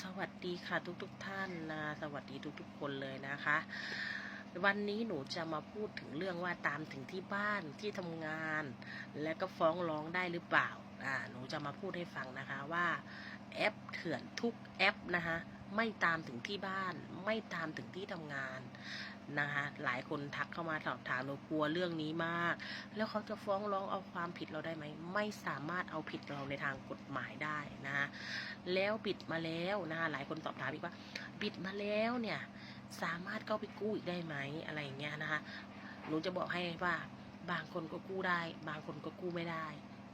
สวัสดีค่ะทุกๆทท่านนะสวัสดีทุกๆ คนเลยนะคะ วันนี้หนูจะมาพูดถึงเรื่องว่าตามถึงที่บ้านที่ทำงาน และก็ฟ้องร้องได้หรือเปล่าอ่าหนูจะมาพูดให้ฟังนะคะว่าแอปเถื่อนทุกแอปนะคะ ไม่ตามถึงที่บ้าน ไม่ตามถึงที่ทำงานนะคะหลายคนทักเข้ามาสอบถามหนูกลัวเรื่องนี้มาก แล้วเขาจะฟ้องร้องเอาความผิดเราได้ไหม ไม่สามารถเอาผิดเราในทางกฎหมายได้นะคะแล้วบิดมาแล้วนะคะหลายคนสอบถามอีกว่า บิดมาแล้วเนี่ยสามารถเข้าไปกู้อีกได้ไหมอะไรอย่างเงี้ยนะคะหนูจะบอกให้ว่าบางคนก็กู้ได้ บางคนก็กู้ไม่ได้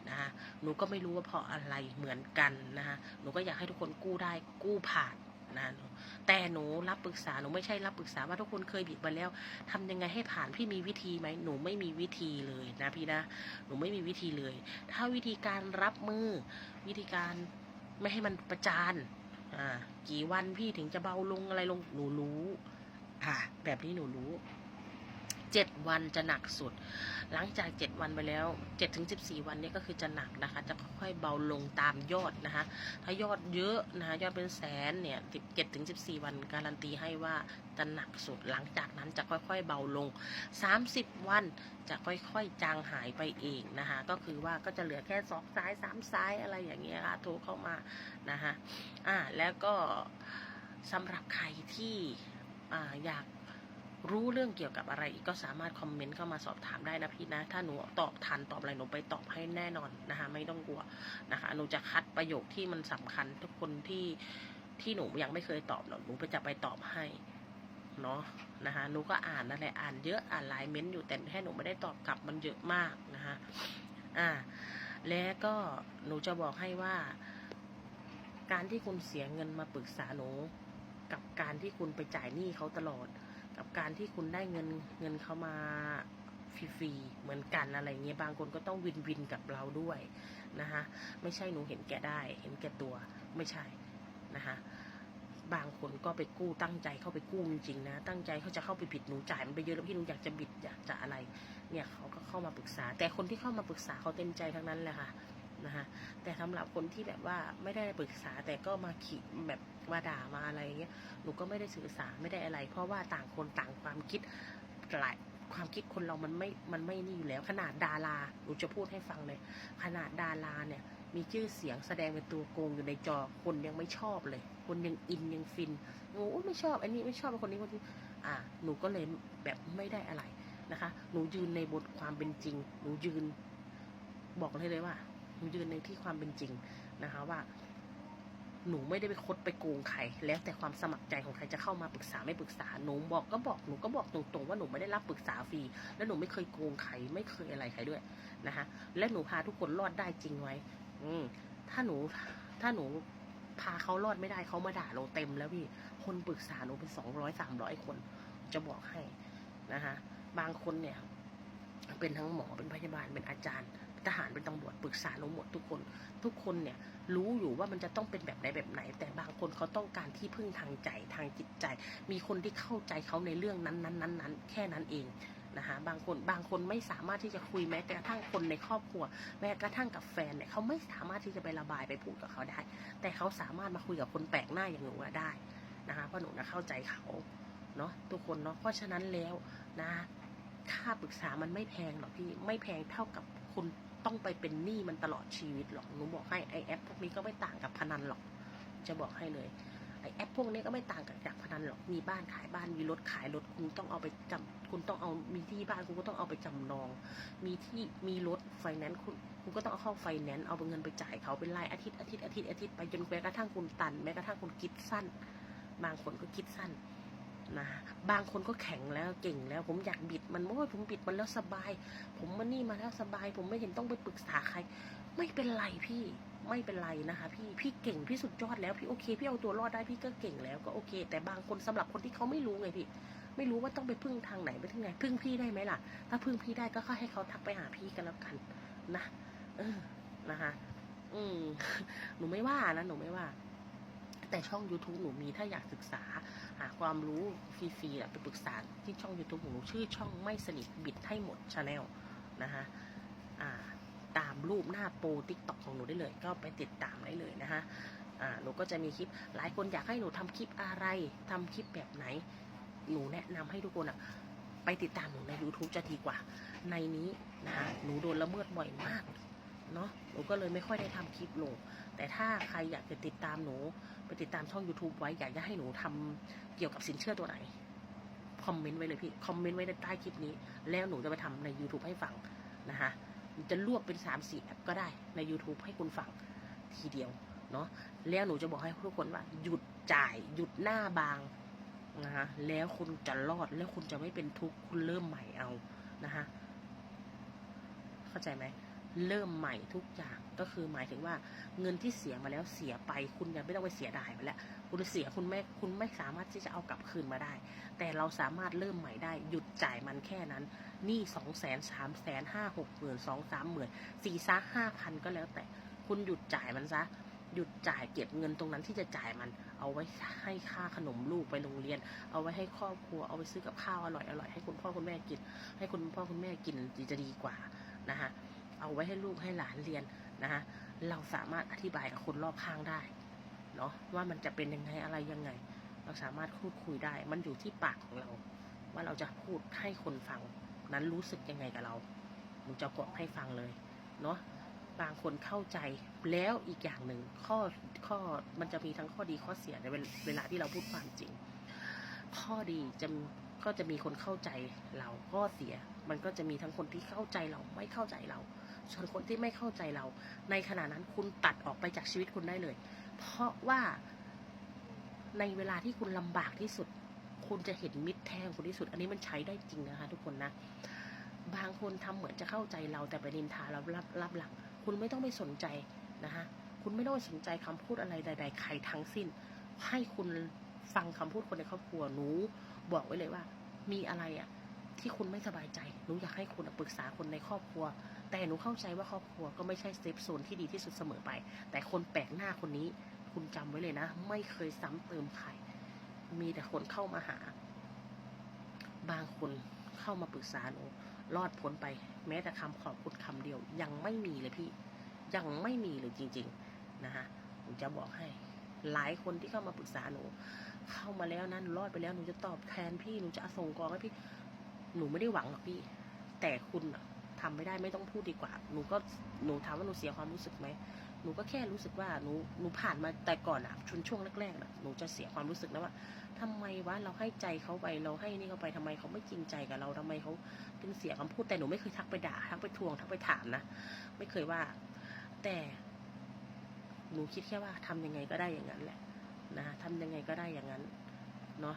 นะคะหนูก็ไม่รู้ว่าเพราะอะไรเหมือนกันนะคะหนูก็อยากให้ทุกคนกู้ได้กู้ผ่าน นะหนูแต่หนูรับปรึกษาหนูไม่ใช่รับปรึกษาว่าทุกคนเคยบิดมาแล้วทำยังไงให้ผ่านพี่มีวิธีไหมหนูไม่มีวิธีเลยนะพี่นะหนูไม่มีวิธีเลย ถ้าวิธีการรับมือวิธีการไม่ให้มันประจานอ่ากี่วันพี่ถึงจะเบาลงอะไรลงหนูรู้ ค่ะ แบบนี้หนูรู้ เจ็ดวันจะหนักสุด หลังจากเจ็ดวันไปแล้วเจ็ดถึงสิบสี่วันนี้ก็คือจะหนักนะคะ จะค่อยๆเบาลงตามยอดนะคะ ถ้ายอดเยอะนะคะยอดเป็นแสนเนี่ยสิบเจ็ดถึงสิบสี่วันการันตีให้ว่าจะหนักสุด หลังจากนั้นจะค่อยๆเบาลงสามสิบวันจะค่อยๆจางหายไปเองนะคะ ก็คือว่าก็จะเหลือแค่สองซ้ายสามซ้ายอะไรอย่างเงี้ยค่ะโทรเข้ามานะคะอ่าแล้วก็สำหรับใครที่อ่าอยาก รู้เรื่องเกี่ยวกับอะไรอีกก็สามารถคอมเมนต์เข้ามาสอบถามได้นะพี่นะ ถ้าหนูตอบทันตอบอะไรหนูไปตอบให้แน่นอนนะคะไม่ต้องกลัวนะคะหนูจะคัดประโยคที่มันสำคัญทุกคนที่ที่หนูยังไม่เคยตอบหนูไปจะไปตอบให้เนาะนะคะหนูก็อ่านนั่นแหละอ่านเยอะอ่านหลายเม้นต์อยู่แต่แค่หนูไม่ได้ตอบกลับมันเยอะมากนะคะอ่าแล้วก็หนูจะบอกให้ว่า การที่คุณเสียเงินมาปรึกษาหนู กับการที่คุณไปจ่ายหนี้เขาตลอด กับการที่คุณได้เงินเงินเขามาฟรีๆเหมือนกันอะไรเงี้ยบางคนก็ต้องวินวินกับเราด้วยนะคะไม่ใช่หนูเห็นแก่ได้ เห็นแก่ตัวไม่ใช่นะคะบางคนก็ไปกู้ตั้งใจเข้าไปกู้จริงๆนะ ตั้งใจเขาจะเข้าไปบิดหนูจ่ายมันไปเยอะแล้วพี่หนูอยากจะบิดอยากจะอะไร เนี่ยเขาก็เข้ามาปรึกษา แต่คนที่เข้ามาปรึกษาเขาเต็มใจทั้งนั้นแหละค่ะนะคะ แต่สำหรับคนที่แบบว่าไม่ได้ปรึกษาแต่ก็มาขีดแบบมาด่ามาอะไรเงี้ยหนูก็ไม่ได้สื่อสารไม่ได้อะไร เพราะว่าต่างคนต่างความคิดหลายความคิดคนเรามันไม่ มันไม่นี่อยู่แล้ว ขนาดดาราหนูจะพูดให้ฟังเลย ขนาดดาราเนี่ย มีชื่อเสียงแสดงเป็นตัวโกงอยู่ในจอ คนยังไม่ชอบเลย คนยังอินยังฟินโอ้ไม่ชอบ อันนี้ไม่ชอบคนนี้คนนี้ อ่า หนูก็เลยแบบไม่ได้อะไรนะคะ หนูยืนในบทความเป็นจริง หนูยืน บอกเลยเลยว่า หนูยืนในที่ความเป็นจริงนะคะว่า หนูไม่ได้ไปคดไปโกงใคร แล้วแต่ความสมัครใจของใครจะเข้ามาปรึกษาไม่ปรึกษาหนูบอกก็บอกหนูก็บอกตรงๆว่าหนูไม่ได้รับปรึกษาฟรีแล้วหนูไม่เคยโกงใครไม่เคยอะไรใครด้วยนะคะและหนูพาทุกคนรอดได้จริงไว้ อืมถ้าหนูถ้าหนูพาเขารอดไม่ได้เขามาด่าเราเต็มแล้วพี่ คนปรึกษาหนูเป็นสองร้อยสามร้อยคน จะบอกให้นะคะบางคนเนี่ย เป็นทั้งหมอเป็นพยาบาลเป็นอาจารย์ ทหารเป็นตำรวจปรึกษาหนูหมดทุกคน ทุกคนเนี่ยรู้อยู่ว่ามันจะต้องเป็นแบบไหนแบบไหน แต่บางคนเขาต้องการที่พึ่งทางใจทางจิตใจ มีคนที่เข้าใจเขาในเรื่องนั้นนั้นนั้นนั้นแค่นั้นเองนะคะบางคนบางคนไม่สามารถที่จะคุยแม้กระทั่งคนในครอบครัว แม้กระทั่งกับแฟนเนี่ยเขาไม่สามารถที่จะไประบายไปพูดกับเขาได้ แต่เขาสามารถมาคุยกับคนแปลกหน้าอย่างหนูได้นะคะเพราะหนูนะเข้าใจเขาเนาะทุกคนเนาะเพราะฉะนั้นแล้วนะค่าปรึกษามันไม่แพงหรอกพี่ไม่แพงเท่ากับคุณ ต้องไปเป็นหนี้มันตลอดชีวิตหรอกหนูบอกให้ไอแอปพวกนี้ก็ไม่ต่างกับพนันหรอก จะบอกให้เลยไอแอปพวกนี้ก็ไม่ต่างกับจากพนันหรอกมีบ้านขายบ้านมีรถขายรถคุณต้องเอาไปจำคุณต้องเอามีที่บ้านคุณก็ต้องเอาไปจำนอง มีที่มีรถไฟแนนซ์คุณคุณก็ต้องเอาเข้าไฟแนนซ์เอาเงินไปจ่ายเขาเป็นรายอาทิตย์อาทิตย์อาทิตย์อาทิตย์ไปจนแม้กระทั่งคุณตันแม้กระทั่งคุณคิดสั้น บางคนก็คิดสั้น นะบางคนก็แข็งแล้วเก่งแล้ว ผมอยากบิดมันโอ้ยผมบิดมันแล้วสบาย ผมมานี่มาแล้วสบาย ผมไม่เห็นต้องไปปรึกษาใคร ไม่เป็นไรพี่ไม่เป็นไรนะคะพี่พี่เก่งพี่สุดยอดแล้วพี่โอเคพี่เอาตัวรอดได้พี่ก็เก่งแล้วก็โอเค แต่บางคนสำหรับคนที่เขาไม่รู้ไงพี่ไม่รู้ว่าต้องไปพึ่งทางไหนไปทางไหนพึ่งพี่ได้ไหมล่ะ ถ้าพึ่งพี่ได้ก็ให้เขาทักไปหาพี่กันแล้วกันนะเออนะคะ อืมหนูไม่ว่านะหนูไม่ว่า แต่ช่อง YouTube หนูมีถ้าอยากศึกษา หาความรู้ฟรีๆไปปรึกษาที่ช่อง YouTube ของหนูชื่อช่องไม่สนิทบิดให้หมดชาแนลนะคะอ่าตามรูปหน้าโปรทิกตอกของหนูได้เลย ก็ไปติดตามได้เลยนะคะอ่าหนูก็จะมีคลิปหลายคนอยากให้หนูทำคลิปอะไรทำคลิปแบบไหน หนูแนะนำให้ทุกคนอะไปติดตามหนูใน YouTube จะดีกว่า ในนี้นะคะหนูโดนละเมิดบ่อยมาก เนาะหนูก็เลยไม่ค่อยได้ทำคลิปลง แต่ถ้าใครอยากจะติดตามหนู ไปติดตามช่อง YouTube ไว้อยากจะให้หนูทำเกี่ยวกับสินเชื่อตัวไหนคอมเมนต์ไว้เลยพี่คอมเมนต์ไว้ในใต้คลิปนี้ แล้วหนูจะไปทำใน YouTube ให้ฟังนะคะจะรวบเป็น3ามสี่แอปก็ได้ใน YouTube ให้คุณฟังทีเดียวเนาะแล้วหนูจะบอกให้ทุกคนว่า หยุดจ่าย หยุดหน้าบางนะคะแล้วคุณจะรอดแล้วคุณจะไม่เป็นทุกข์คุณเริ่มใหม่เอานะคะเข้าใจไหม เริ่มใหม่ทุกอย่างก็คือหมายถึงว่าเงินที่เสียมาแล้วเสียไป คุณยังไม่ต้องไปเสียดายไปแล้วคุณเสียคุณไม่คุณไม่สามารถที่จะเอากลับคืนมาได้ แต่เราสามารถเริ่มใหม่ได้ หยุดจ่ายมันแค่นั้นหนี้สองแสนสามแสนห้าหกหมื่นสองสามหมื่นสี่ซะห้าพันก็แล้วแต่คุณหยุดจ่ายมันซะหยุดจ่ายเก็บเงินตรงนั้นที่จะจ่ายมัน เอาไว้ให้ค่าขนมลูกไปโรงเรียน เอาไว้ให้ครอบครัว เอาไปซื้อกับข้าวอร่อยอร่อยให้คุณพ่อคุณแม่กิน ให้คุณพ่อคุณแม่กินจะดีกว่านะคะ เอาไว้ให้ลูกให้หลานเรียนนะคะเราสามารถอธิบายกับคนรอบข้างได้เนาะว่ามันจะเป็นยังไงอะไรยังไง เราสามารถพูดคุยได้ มันอยู่ที่ปากของเรา ว่าเราจะพูดให้คนฟังนั้นรู้สึกยังไงกับเราหนูจะบอกให้ฟังเลยเนาะบางคนเข้าใจแล้วอีกอย่างหนึ่งข้อข้อมันจะมีทั้งข้อดีข้อเสียในเวลาที่เราพูดความจริง ข้อดีจะก็จะมีคนเข้าใจเราข้อเสีย มันก็จะมีทั้งคนที่เข้าใจเราไม่เข้าใจเรา คนที่ไม่เข้าใจเรา ในขณะนั้นคุณตัดออกไปจากชีวิตคุณได้เลย เพราะว่าในเวลาที่คุณลำบากที่สุด คุณจะเห็นมิตรแท้ของคุณที่สุด อันนี้มันใช้ได้จริงนะคะ ทุกคนนะ บางคนทำเหมือนจะเข้าใจเราแต่ไปนินทาเรารับรับหลัง คุณไม่ต้องไปสนใจนะคะ คุณไม่ต้องไปสนใจคำพูดอะไรใด ๆ ใครทั้งสิ้น ให้คุณฟังคำพูดคนในครอบครัวหนู บอกไว้เลยว่า มีอะไรอะ่ะ ที่คุณไม่สบายใจ หนูอยากให้คุณปรึกษาคนในครอบครัว แต่หนูเข้าใจว่าครอบครัวก็ไม่ใช่เซฟโซนที่ดีที่สุดเสมอไป แต่คนแปลกหน้าคนนี้ คุณจำไว้เลยนะ ไม่เคยซ้ำเติมใคร มีแต่คนเข้ามาหา บางคนเข้ามาปรึกษาหนู รอดพ้นไป แม้แต่คำขอบคุณคำเดียว ยังไม่มีเลยพี่ ยังไม่มีเลยจริง ๆ นะคะหนูจะบอกให้ หลายคนที่เข้ามาปรึกษาหนู เข้ามาแล้วนั้นรอดไปแล้วหนูจะตอบแทนพี่หนูจะส่งกองให้พี่ หนูไม่ได้หวังหรอกพี่ แต่คุณอะทำไม่ได้ไม่ต้องพูดดีกว่า หนูก็หนูถามว่าหนูเสียความรู้สึกไหมหนูก็แค่รู้สึกว่าหนูหนูผ่านมาแต่ก่อนอะชุนช่วงแรกๆนะหนูจะเสียความรู้สึกนะว่าทำไมวะเราให้ใจเขาไปเราให้นี่เขาไปทำไมเขาไม่จริงใจกับเราทำไมเขาเป็นเสียคำพูดแต่หนูไม่เคยทักไปด่าทักไปทวงทักไปถามนะไม่เคยว่า แต่หนูคิดแค่ว่าทำยังไงก็ได้อย่างนั้นแหละนะทำยังไงก็ได้อย่างนั้นเนาะ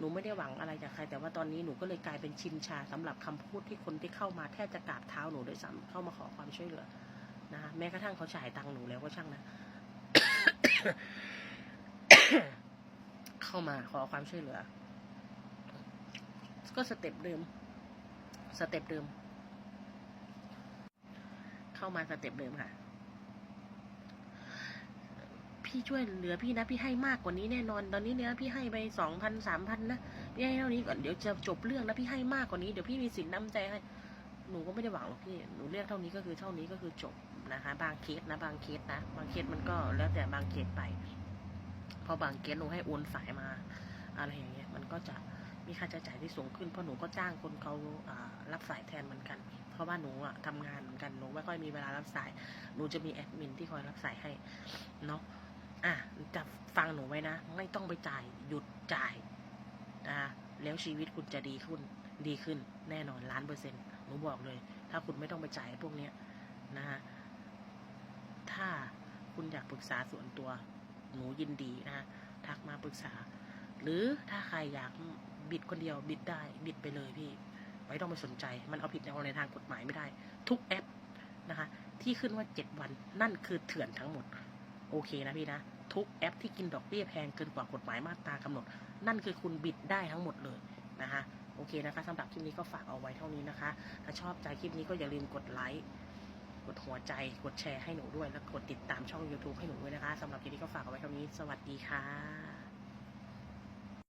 หนูไม่ได้หวังอะไรจากใคร แต่ว่าตอนนี้หนูก็เลยกลายเป็นชินชาสำหรับคำพูดที่คนที่เข้ามาแทบจะกราบเท้าหนูโดวยซ้ำเข้ามาขอความช่วยเหลือนะแม้กระทั่งเขาจ่ายตังค์หนูแล้วก็ช่างนะเข้ามาขอความช่วยเหลือ ก็สเต็ปเดิม สเต็ปเดิม เข้ามาสเต็ปเดิมค่ะ พี่ช่วยเหลือพี่นะพี่ให้มากกว่านี้แน่นอน ตอนนี้เนี่ยพี่ให้ไปสองพันสามพันนะพี่ให้เท่านี้ก่อนเดี๋ยวจะจบเรื่องแล้วพี่ให้มากกว่านี้เดี๋ยวพี่มีสินน้ำใจให้หนูก็ไม่ได้หวังหรอกพี่หนูเรียกเท่านี้ก็คือเท่านี้ก็คือจบนะคะ บางเคสนะ บางเคสนะบางเคสมันก็แล้วแต่บางเคสไปพราะบางเคสหนูให้โอนสายมา อะไรอย่างเงี้ยมันก็จะมีค่าใช้จ่ายที่สูงขึ้นเพราะหนูก็จ้างคนเขาอ่ารับสายแทนเหมือนกัน เพราะว่าหนูอะทำงานเหมือนกันหนูไม่ค่อยมีเวลารับสาย หนูจะมีแอดมินที่คอยรับสายให้เนาะ อะจะฟังหนูไว้นะ ไม่ต้องไปจ่าย หยุดจ่ายนะแล้วชีวิตคุณจะดีขึ้น ดีขึ้น แน่นอนล้านเปอร์เซ็นต์หนูบอกเลย ถ้าคุณไม่ต้องไปจ่ายพวกเนี้ยนะฮะถ้าคุณอยากปรึกษาส่วนตัว หนูยินดีนะทักมาปรึกษา หรือถ้าใครอยากบิดคนเดียวบิดได้บิดไปเลยพี่ ไม่ต้องไปสนใจ มันเอาผิดในทางกฎหมายไม่ได้ ทุกแอปนะคะ ที่ขึ้นว่าเจ็ดวันนั่นคือเถื่อนทั้งหมด โอเคนะพี่นะ ทุกแอปที่กินดอกเบี้ยแพงเกินกว่ากฎหมายมาตรากำหนด นั่นคือคุณบิดได้ทั้งหมดเลยนะคะโอเคนะคะสำหรับคลิปนี้ก็ฝากเอาไว้เท่านี้นะคะ ถ้าชอบใจคลิปนี้ก็อย่าลืมกดไลค์กดหัวใจกดแชร์ให้หนูด้วย และกดติดตามช่อง YouTube ให้หนูด้วยนะคะสำหรับคลิปนี้ก็ฝากเอาไว้เท่านี้ สวัสดีค่ะ